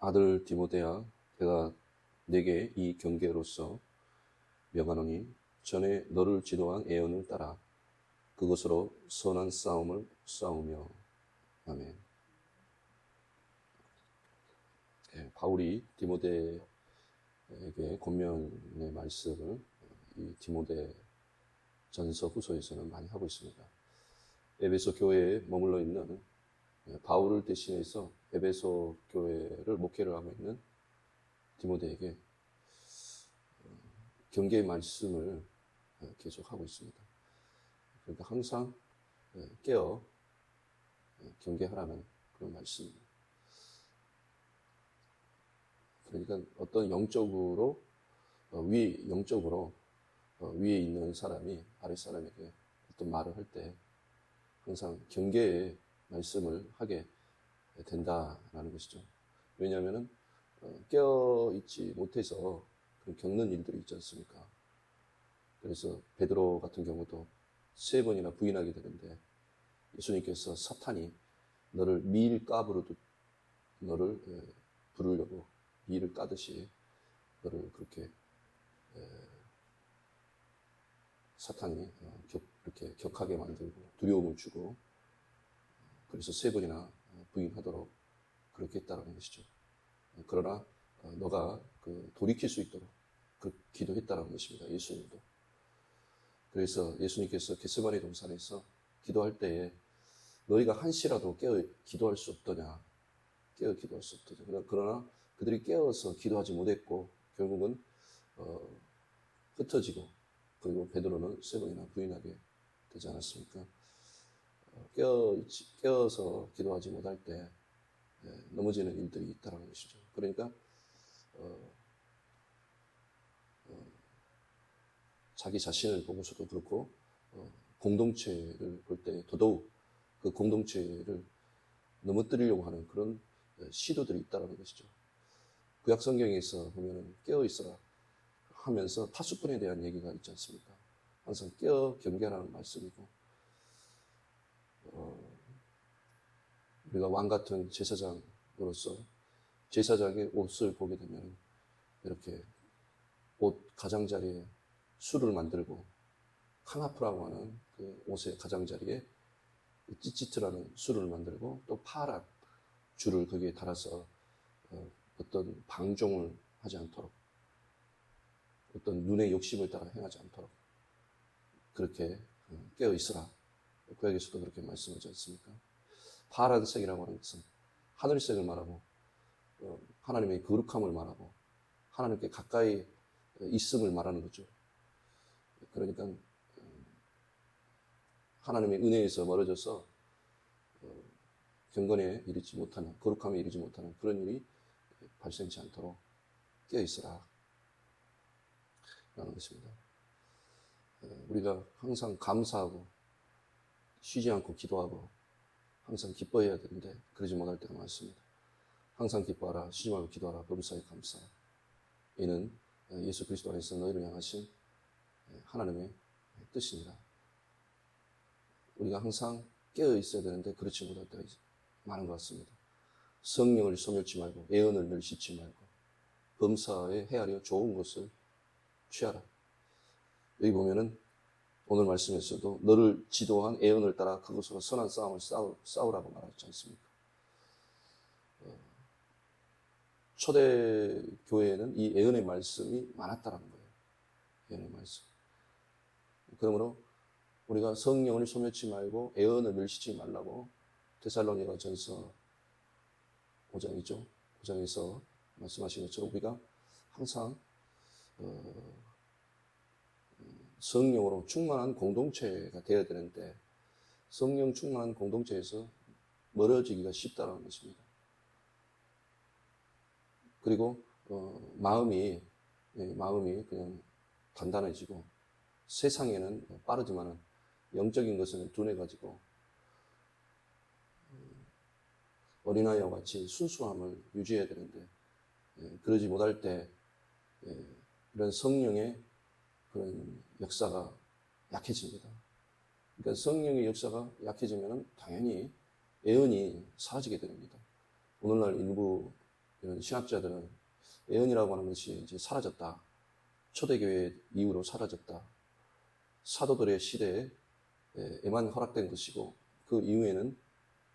아들 디모데야 내가 내게 이 경계로서 명하노니 전에 너를 지도한 애언을 따라 그것으로 선한 싸움을 싸우며 아멘. 예, 바울이 디모데에게 권면의 말씀을 이 디모데 전서 후서에서는 많이 하고 있습니다. 에베소 교회에 머물러 있는 예, 바울을 대신해서 에베소 교회를 목회를 하고 있는 디모데에게 어, 경계의 말씀을 어, 계속하고 있습니다. 그러니까 항상 예, 깨어 예, 경계하라는 그런 말씀입니다. 그러니까 어떤 영적으로 어, 위 영적으로 위에 있는 사람이 아래 사람에게 어떤 말을 할 때 항상 경계의 말씀을 하게 된다라는 것이죠. 왜냐하면 깨어 있지 못해서 겪는 일들이 있지 않습니까? 그래서 베드로 같은 경우도 세 번이나 부인하게 되는데 예수님께서 사탄이 너를 밀가부로도 너를 부르려고 밀을 까듯이 너를 그렇게 사탄이 어, 이렇게 격하게 만들고 두려움을 주고 그래서 세 번이나 부인하도록 그렇게 했다는 것이죠. 그러나 어, 너가 그 돌이킬 수 있도록 그 기도했다는 것입니다. 예수님도. 그래서 예수님께서 게스바네 동산에서 기도할 때에 너희가 한시라도 깨어 기도할 수 없더냐. 깨어 기도할 수 없더냐. 그러나 그들이 깨어서 기도하지 못했고 결국은 어, 흩어지고 그리고 베드로는 세 번이나 부인하게 되지 않았습니까? 어, 깨어 깨어 서 기도하지 못할 때 예, 넘어지는 일들이 있다는 것이죠. 그러니까 어, 어, 자기 자신을 보고서도 그렇고 어, 공동체를 볼 때 더더욱 그 공동체를 넘어뜨리려고 하는 그런 예, 시도들이 있다는 것이죠. 구약 성경에서 보면은 깨어 있어라 하면서 파수꾼에 대한 얘기가 있지 않습니까? 항상 깨어 경계하라는 말씀이고 어, 우리가 왕 같은 제사장으로서 제사장의 옷을 보게 되면 이렇게 옷 가장자리에 술을 만들고 카나프라고 하는 그 옷의 가장자리에 찌찌트라는 술을 만들고 또 파란 줄을 거기에 달아서 어, 어떤 방종을 하지 않도록 어떤 눈의 욕심을 따라 행하지 않도록 그렇게 어, 깨어 있으라. 구약에서도 그렇게 말씀하지 않습니까? 파란색이라고 하는 것은 하늘색을 말하고 어, 하나님의 거룩함을 말하고 하나님께 가까이 있음을 말하는 거죠. 그러니까 어, 하나님의 은혜에서 멀어져서 어, 경건에 이르지 못하는 거룩함에 이르지 못하는 그런 일이 발생치 않도록 깨어 있어라 라는 것입니다. 우리가 항상 감사하고 쉬지 않고 기도하고 항상 기뻐해야 되는데 그러지 못할 때가 많습니다. 항상 기뻐하라, 쉬지 말고 기도하라, 범사에 감사하라. 이는 예수 그리스도 안에서 너희를 향하신 하나님의 뜻입니다. 우리가 항상 깨어 있어야 되는데 그렇지 못할 때가 많은 것 같습니다. 성령을 소멸치 말고 늘 씻지 말고 범사에 헤아려 좋은 것을 취하라. 여기 보면은 오늘 말씀에서도 너를 지도한 애언을 따라 그것으로 선한 싸움을 싸우, 싸우라고 말하지 않습니까? 어, 초대 교회에는 이 애언의 말씀이 많았다는 거예요. 애언의 말씀. 그러므로 우리가 성령을 소멸치 말고 애언을 멸시지 말라고 데살로니가 전서 5장이죠. 5장에서 말씀하신 것처럼 우리가 항상 어, 성령으로 충만한 공동체가 되어야 되는데 성령 충만한 공동체에서 멀어지기가 쉽다는 것입니다. 그리고 어, 마음이 예, 마음이 그냥 단단해지고 세상에는 빠르지만은 영적인 것은 둔해가지고 음, 어린아이와 같이 순수함을 유지해야 되는데 예, 그러지 못할 때 예, 이런 성령의 그런 역사가 약해집니다. 그러니까 성령의 역사가 약해지면 당연히 애언이 사라지게 됩니다. 오늘날 일부 이런 신학자들은 예언이라고 하는 것이 이제 사라졌다. 초대교회 이후로 사라졌다. 사도들의 시대에 에만 허락된 것이고 그 이후에는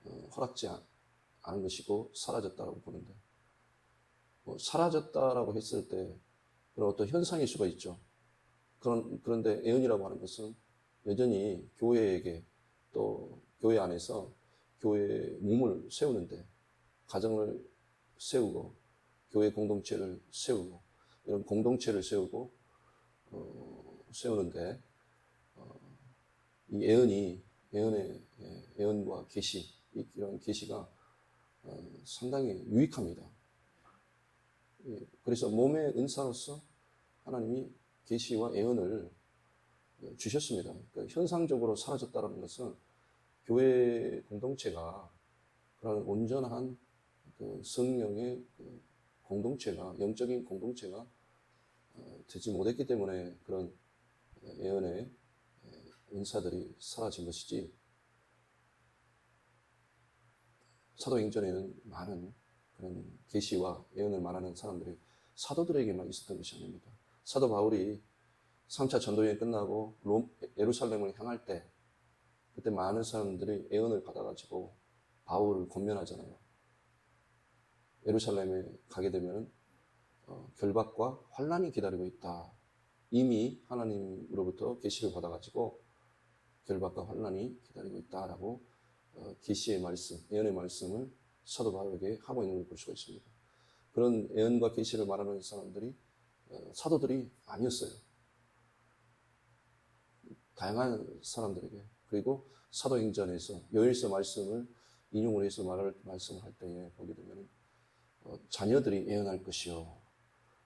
어, 허락지 않- 않은 것이고 사라졌다라고 보는데 뭐 사라졌다라고 했을 때 그런 어떤 현상일 수가 있죠. 그런 그런데 예언이라고 하는 것은 여전히 교회에게 또 교회 안에서 교회의 몸을 세우는데 가정을 세우고 교회 공동체를 세우고 이런 공동체를 세우고 어, 세우는데 어, 이 예언이 예언의 예, 예언과 계시 이- 이런 계시가 어, 상당히 유익합니다. 예, 그래서 몸의 은사로서 하나님이 계시와 예언을 어, 주셨습니다. 그러니까 현상적으로 사라졌다는 것은 교회 공동체가 그런 온전한 그 성령의 그 공동체가 영적인 공동체가 어, 되지 못했기 때문에 그런 예언의 은사들이 사라진 것이지 사도행전에는 많은 그런 계시와 예언을 말하는 사람들이 사도들에게만 있었던 것이 아닙니다. 사도 바울이 3차 전도여행 끝나고 롬, 예루살렘을 향할 때 그때 많은 사람들이 예언을 받아가지고 바울을 권면하잖아요. 예루살렘에 가게 되면 어, 결박과 환란이 기다리고 있다. 이미 하나님으로부터 계시를 받아가지고 결박과 환란이 기다리고 있다라고 어, 계시의 말씀, 예언의 말씀을 사도 바울에게 하고 있는 걸 볼 수가 있습니다. 그런 예언과 계시를 말하는 사람들이 어, 사도들이 아니었어요. 다양한 사람들에게 그리고 사도행전에서 요일서 말씀을 인용을 해서 말을 말씀을 할 때에 보게 되면 어, 자녀들이 예언할 것이요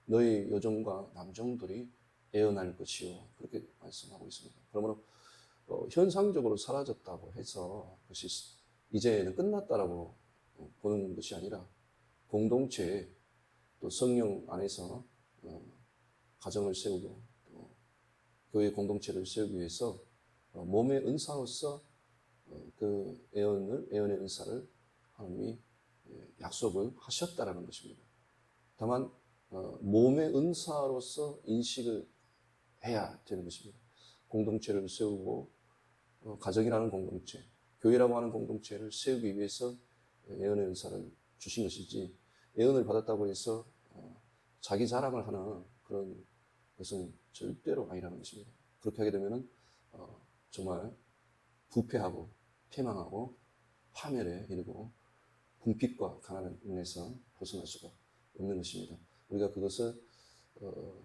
너희 여종과 남종들이 예언할 것이요 그렇게 말씀하고 있습니다. 그러므로 어, 현상적으로 사라졌다고 해서 그것이 이제는 끝났다라고 보는 것이 아니라 공동체 또 성령 안에서 어, 가정을 세우고 또 교회 공동체를 세우기 위해서 어, 몸의 은사로서 어, 그 예언을 예언의 은사를 하나님이 예, 약속을 하셨다라는 것입니다. 다만 어, 몸의 은사로서 인식을 해야 되는 것입니다. 공동체를 세우고 어, 가정이라는 공동체, 교회라고 하는 공동체를 세우기 위해서 예언의 은사를 주신 것이지 예언을 받았다고 해서 어, 자기 자랑을 하는 그런 것은 절대로 아니라는 것입니다. 그렇게 하게 되면은 어, 정말 부패하고 패망하고 파멸에 이르고 궁핍과 가난을 인해서 벗어날 수가 없는 것입니다. 우리가 그것을 어,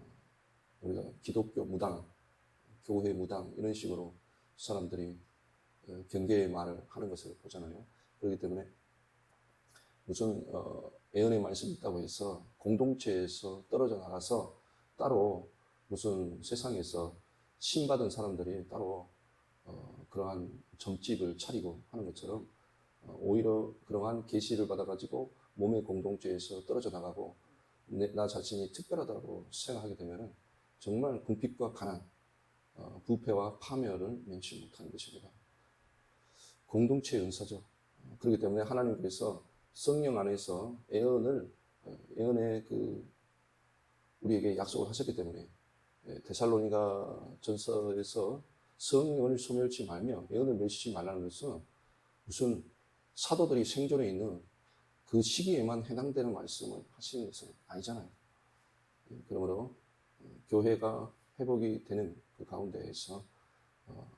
우리가 기독교 무당, 교회 무당 이런 식으로 사람들이 어, 경계의 말을 하는 것을 보잖아요. 그렇기 때문에 무슨 어, 예언의 말씀이 있다고 해서 공동체에서 떨어져 나가서 따로 무슨 세상에서 신받은 사람들이 따로 어, 그러한 점집을 차리고 하는 것처럼 어, 오히려 그러한 계시를 받아가지고 몸의 공동체에서 떨어져 나가고 내, 나 자신이 특별하다고 생각하게 되면 정말 궁핍과 가난, 어, 부패와 파멸을 면치 못하는 것입니다. 공동체의 은사죠. 어, 그렇기 때문에 하나님께서 성령 안에서 예언을 어, 예언의 그 우리에게 약속을 하셨기 때문에 예, 데살로니가 전서에서 성령을 소멸치 말며 예언을 맺지 말라는 것은 무슨 사도들이 생존해 있는 그 시기에만 해당되는 말씀을 하시는 것은 아니잖아요. 예, 그러므로 어, 교회가 회복이 되는 그 가운데에서 어,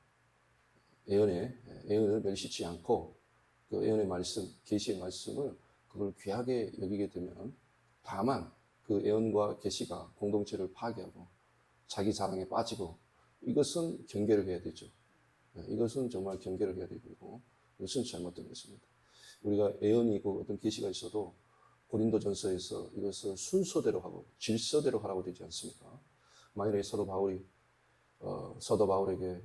예언의 예언을 멸시치 않고 그 예언의 말씀, 계시의 말씀을 그걸 귀하게 여기게 되면 다만 그 예언과 계시가 공동체를 파괴하고 자기 자랑에 빠지고 이것은 경계를 해야 되죠. 예, 이것은 정말 경계를 해야 되고 이것은 잘못된 것입니다. 우리가 예언이고 어떤 계시가 있어도 고린도전서에서 이것을 순서대로 하고 질서대로 하라고 되지 않습니까? 만일에 사도 바울이 어, 사도 바울에게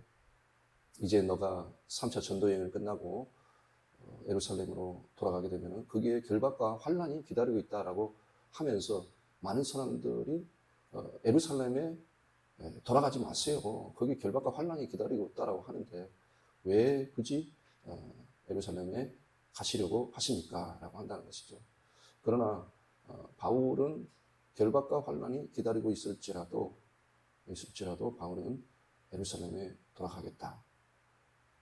이제 너가 3차 전도 여행을 끝나고 어, 예루살렘으로 돌아가게 되면 거기에 결박과 환란이 기다리고 있다라고 하면서 많은 사람들이 어, 예루살렘에 예, 돌아가지 마세요. 거기 결박과 환란이 기다리고 있다라고 하는데 왜 굳이 어, 예루살렘에 가시려고 하십니까? 라고 한다는 것이죠. 그러나 어, 바울은 결박과 환란이 기다리고 있을지라도 있을지라도 바울은 예루살렘에 돌아가겠다.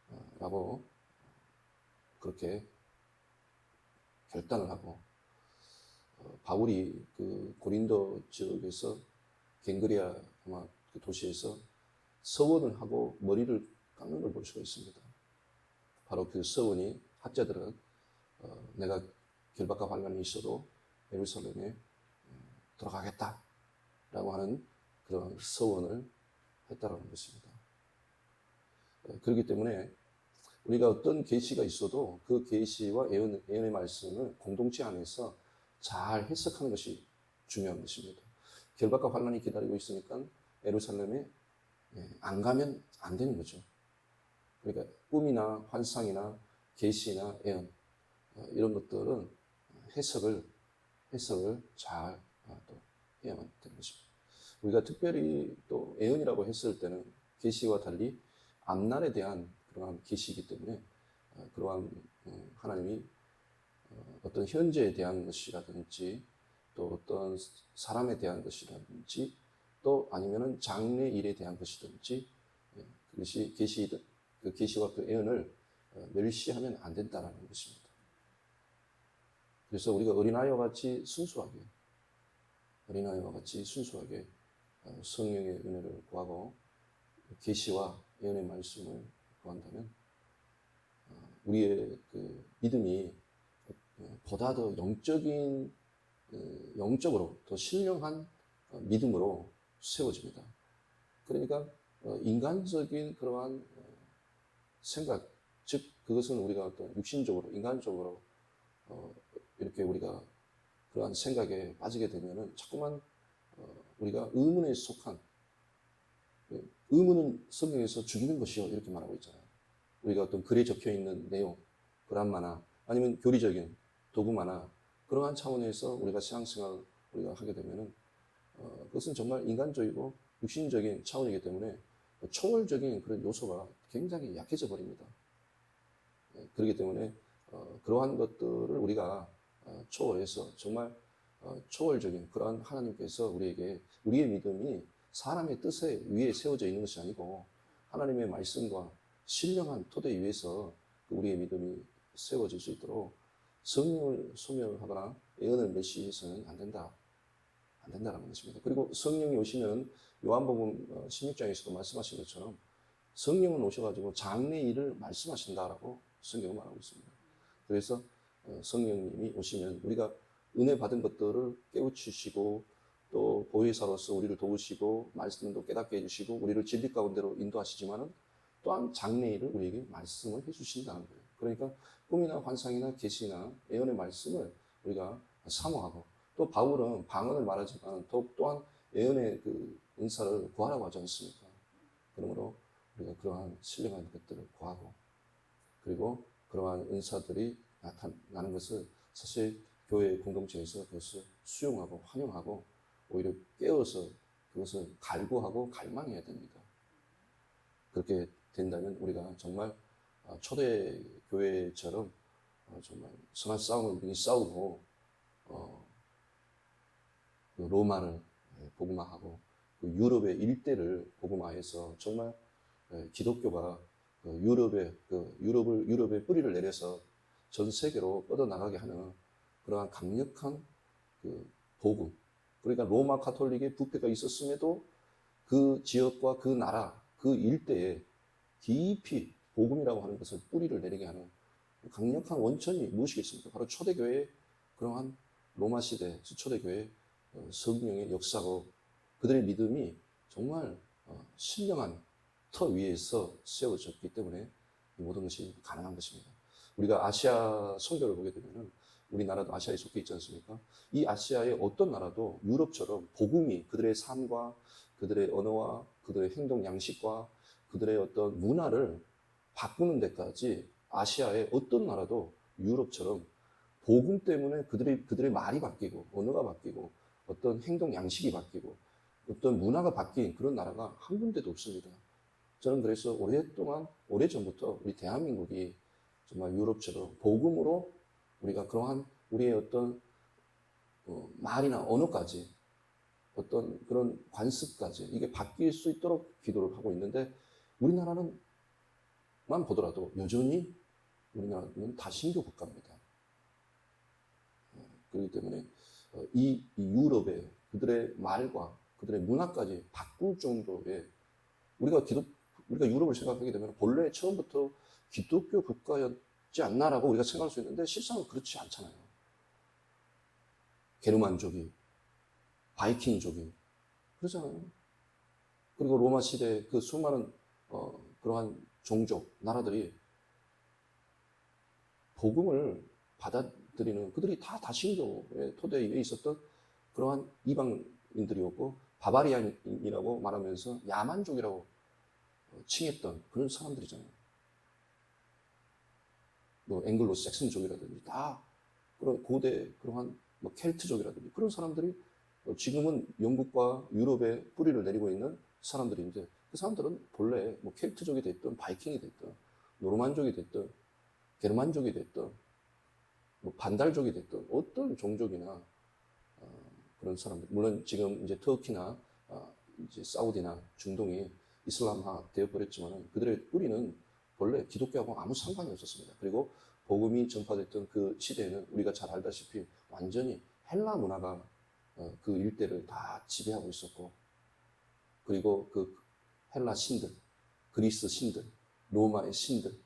어, 라고 그렇게 결단을 하고 어, 바울이 그 고린도 지역에서 갱그리아 아마 그 도시에서 서원을 하고 머리를 깎는 걸 볼 수가 있습니다. 바로 그 서원이 학자들은 어, 내가 결박과 환란이 있어도 예루살렘에 돌아가겠다라고 하는 그런 서원을 했다라는 것입니다. 어, 그렇기 때문에 우리가 어떤 계시가 있어도 그 계시와 예언, 예언의 말씀을 공동체 안에서 잘 해석하는 것이 중요한 것입니다. 결박과 환란이 기다리고 있으니까 예루살렘에 예, 안 가면 안 되는 거죠. 그러니까 꿈이나 환상이나 계시나 예언 어, 이런 것들은 해석을 해석을 잘 어, 또 해야만 되는 것입니다. 우리가 특별히 또 예언이라고 했을 때는 계시와 달리 앞날에 대한 그러한 계시이기 때문에 어, 그러한 하나님이 어떤 현재에 대한 것이라든지 또 어떤 사람에 대한 것이라든지 또 아니면은 장래 일에 대한 것이든지 예, 그것이 계시든 그 계시와 그 예언을 멸시하면 안 된다라는 것입니다. 그래서 우리가 어린아이와 같이 순수하게, 어린아이와 같이 순수하게 어, 성령의 은혜를 구하고 계시와 예언의 말씀을 구한다면 어, 우리의 그 믿음이 어, 보다 더 영적인 영적으로 더 신령한 믿음으로 세워집니다. 그러니까 인간적인 그러한 생각, 즉 그것은 우리가 어떤 육신적으로 인간적으로 이렇게 우리가 그러한 생각에 빠지게 되면은 자꾸만 어, 우리가 의문에 속한 그 의문은 성경에서 죽이는 것이요 이렇게 말하고 있잖아요. 우리가 어떤 글에 적혀 있는 내용, 그람마나 아니면 교리적인 도구마나 그러한 차원에서 우리가 신앙생활 우리가 하게 되면은 어, 그것은 정말 인간적이고 육신적인 차원이기 때문에 초월적인 그런 요소가 굉장히 약해져 버립니다. 네, 그렇기 때문에 어, 그러한 것들을 우리가 어, 초월해서 정말 어, 초월적인 그러한 하나님께서 우리에게 우리의 믿음이 사람의 뜻에 위에 세워져 있는 것이 아니고 하나님의 말씀과 신령한 토대 위에서 그 우리의 믿음이 세워질 수 있도록 성령을 소멸하거나 예언을 메시해서는 안 된다. 안 된다는 것입니다. 그리고 성령이 오시면 요한복음 16장에서도 어, 말씀하신 것처럼 성령은 오셔가지고 장래 일을 말씀하신다라고 성경은 말하고 있습니다. 그래서 어, 성령님이 오시면 우리가 은혜 받은 것들을 깨우치시고 또 보혜사로서 우리를 도우시고 말씀도 깨닫게 해주시고 우리를 진리 가운데로 인도하시지만은 또한 장래일을 우리에게 말씀을 해주신다는 거예요. 그러니까 꿈이나 환상이나 계시나 예언의 말씀을 우리가 사모하고 또 바울은 방언을 말하지만 또 또한 예언의 그 은사를 구하라고 하지 않습니까? 그러므로 우리가 그러한 신령한 것들을 구하고 그리고 그러한 은사들이 나타나는 것을 사실 교회 공동체에서 그것을 수용하고 환영하고 오히려 깨워서 그것을 갈구하고 갈망해야 됩니다. 그렇게 된다면 우리가 정말 어, 초대 교회처럼 어, 정말 선한 싸움을 많이 싸우고 어, 그 로마를 예, 복음화하고 그 유럽의 일대를 복음화해서 정말 예, 기독교가 그 유럽의 그 유럽을 유럽의 뿌리를 내려서 전 세계로 뻗어나가게 하는 그러한 강력한 그 복음. 그러니까 로마 카톨릭의 부패가 있었음에도 그 지역과 그 나라, 그 일대에 깊이 복음이라고 하는 것을 뿌리를 내리게 하는 강력한 원천이 무엇이겠습니까? 바로 초대교회의 그러한 로마 시대 초대교회 어, 성령의 역사고 그들의 믿음이 정말 어, 신령한 터 위에서 세워졌기 때문에 모든 것이 가능한 것입니다. 우리가 아시아 선교를 보게 되면은 우리나라도 아시아에 속해 있지 않습니까? 이 아시아의 어떤 나라도 유럽처럼 복음이 그들의 삶과 그들의 언어와 그들의 행동 양식과 그들의 어떤 문화를 바꾸는 데까지 아시아의 어떤 나라도 유럽처럼 복음 때문에 그들의 그들의 말이 바뀌고 언어가 바뀌고 어떤 행동 양식이 바뀌고 어떤 문화가 바뀐 그런 나라가 한 군데도 없습니다. 저는 그래서 오랫동안 오래전부터 우리 대한민국이 정말 유럽처럼 복음으로 우리가 그러한 우리의 어떤 어, 말이나 언어까지 어떤 그런 관습까지 이게 바뀔 수 있도록 기도를 하고 있는데 우리나라는 만 보더라도 여전히 우리나라는 다신교 국가입니다. 어, 그렇기 때문에 어, 이, 이 유럽의 그들의 말과 그들의 문화까지 바꿀 정도의 우리가 기독 우리가 유럽을 생각하게 되면 본래 처음부터 기독교 국가였지 않나라고 우리가 생각할 수 있는데 실상은 그렇지 않잖아요. 게르만족이 바이킹족이 그러잖아요. 그리고 로마 시대 그 수많은 어, 그러한 종족 나라들이 복음을 받아 들이는 그들이 다 다신교의 토대 위에 있었던 그러한 이방인들이었고 바바리안이라고 말하면서 야만족이라고 칭했던 그런 사람들이잖아요. 뭐 앵글로 섹슨족이라든지 다 그런 고대 그러한 뭐 켈트족이라든지 그런 사람들이 지금은 영국과 유럽에 뿌리를 내리고 있는 사람들인데 그 사람들은 본래 뭐 켈트족이 됐든 바이킹이 됐든 노르만족이 됐든 게르만족이 됐든 뭐 반달족이 됐든 어떤 종족이나 어, 그런 사람들 물론 지금 이제 터키나 어, 이제 사우디나 중동이 이슬람화 되어버렸지만 그들의 뿌리는 본래 기독교하고 아무 상관이 없었습니다. 그리고 복음이 전파됐던 그 시대에는 우리가 잘 알다시피 완전히 헬라 문화가 어, 그 일대를 다 지배하고 있었고 그리고 그 헬라 신들, 그리스 신들, 로마의 신들,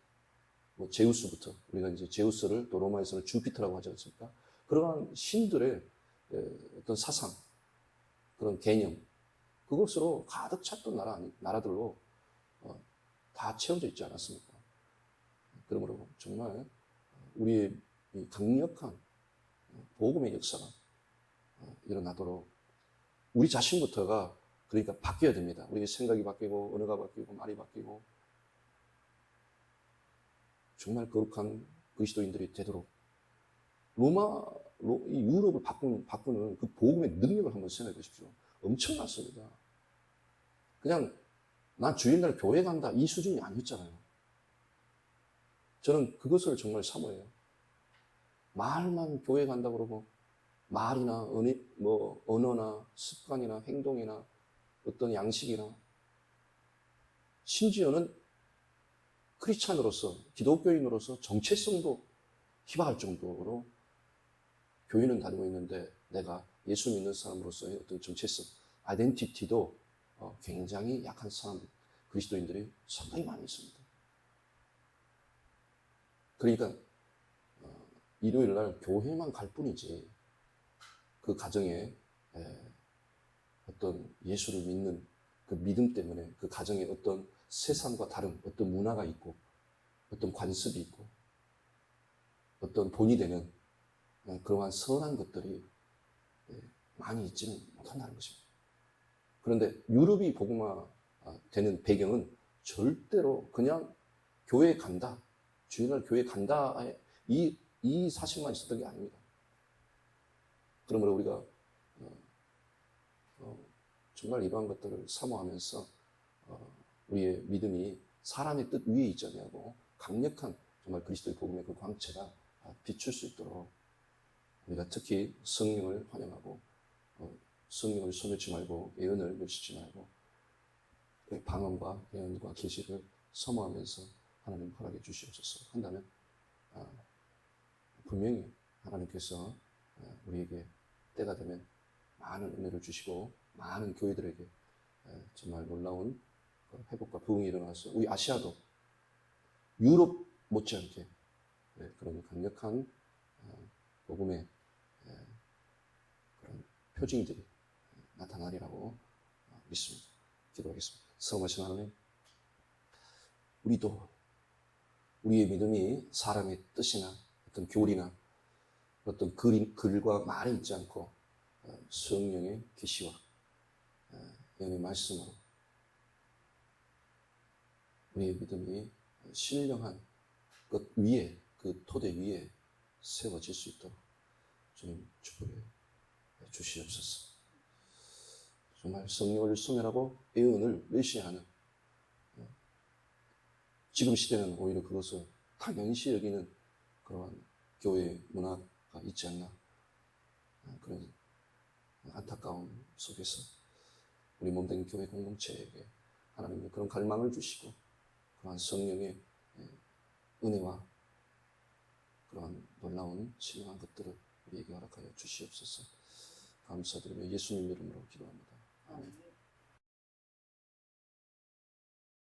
뭐 제우스부터 우리가 이제 제우스를 또 로마에서는 주피터라고 하지 않습니까? 그러한 신들의 어떤 사상, 그런 개념, 그것으로 가득 찼던 나라, 나라들로 어, 다 채워져 있지 않았습니까? 그러므로 정말 우리의 강력한 복음의 역사가 어, 일어나도록 우리 자신부터가 그러니까 바뀌어야 됩니다. 우리의 생각이 바뀌고 언어가 바뀌고 말이 바뀌고 정말 거룩한 그리스도인들이 되도록 로마 이 유럽을 바꾸는, 바꾸는 그 복음의 능력을 한번 생각해 보십시오. 엄청났습니다. 그냥 난 주일날 교회 간다 이 수준이 아니었잖아요. 저는 그것을 정말 사모해요. 말만 교회 간다 그러고 말이나 언어, 뭐 언어나 습관이나 행동이나 어떤 양식이나 심지어는 크리스찬으로서 기독교인으로서 정체성도 희박할 정도로 교인은 다니고 있는데 내가 예수 믿는 사람으로서의 어떤 정체성, 아이덴티티도 어, 굉장히 약한 사람, 그리스도인들이 상당히 많이 있습니다. 그러니까 어, 일요일 날 교회만 갈 뿐이지 그 가정에 어떤 예수를 믿는 그 믿음 때문에 그 가정에 어떤 세상과 다른 어떤 문화가 있고 어떤 관습이 있고 어떤 본이 되는 그러한 선한 것들이 많이 있지는 못한다는 것입니다. 그런데 유럽이 복음화 되는 배경은 절대로 그냥 교회에 간다. 주일날 교회 간다. 이, 이 사실만 있었던 게 아닙니다. 그러므로 우리가 어, 어, 정말 이러한 것들을 사모하면서 어, 우리의 믿음이 사람의 뜻 위에 있지 않냐고 강력한 정말 그리스도의 복음의 그 광채가 비출 수 있도록 우리가 특히 성령을 환영하고 성령을 소멸치 말고 예언을 멸치지 말고 방언과 예언과 계시를 사모하면서 하나님 허락해 주시옵소서. 한다면 분명히 하나님께서 우리에게 때가 되면 많은 은혜를 주시고 많은 교회들에게 정말 놀라운 그 회복과 부흥이 일어나서 우리 아시아도 유럽 못지않게 그런 강력한 어, 복음의 그런 표징들이 나타나리라고 어, 믿습니다. 기도하겠습니다. 성하신 하나님, 우리도 우리의 믿음이 사람의 뜻이나 어떤 교리나 어떤 글, 글과 말에 있지 않고 어, 성령의 계시와 영의 말씀으로 우리의 믿음이 신령한 것 위에 그 토대 위에 세워질 수 있도록 주님 축복해 주시옵소서. 정말 성령을 소멸하고 예언을 멸시하는 지금 시대는 오히려 그것을 당연시 여기는 그러한 교회 문화가 있지 않나 어, 그런 안타까움 속에서 우리 몸된 교회 공동체에게 하나님의 그런 갈망을 주시고 그러한 성령의 예, 은혜와 그러한 놀라운 신령한 것들을 우리에게 허락하여 주시옵소서 감사드리며 예수님 이름으로 기도합니다. 아멘.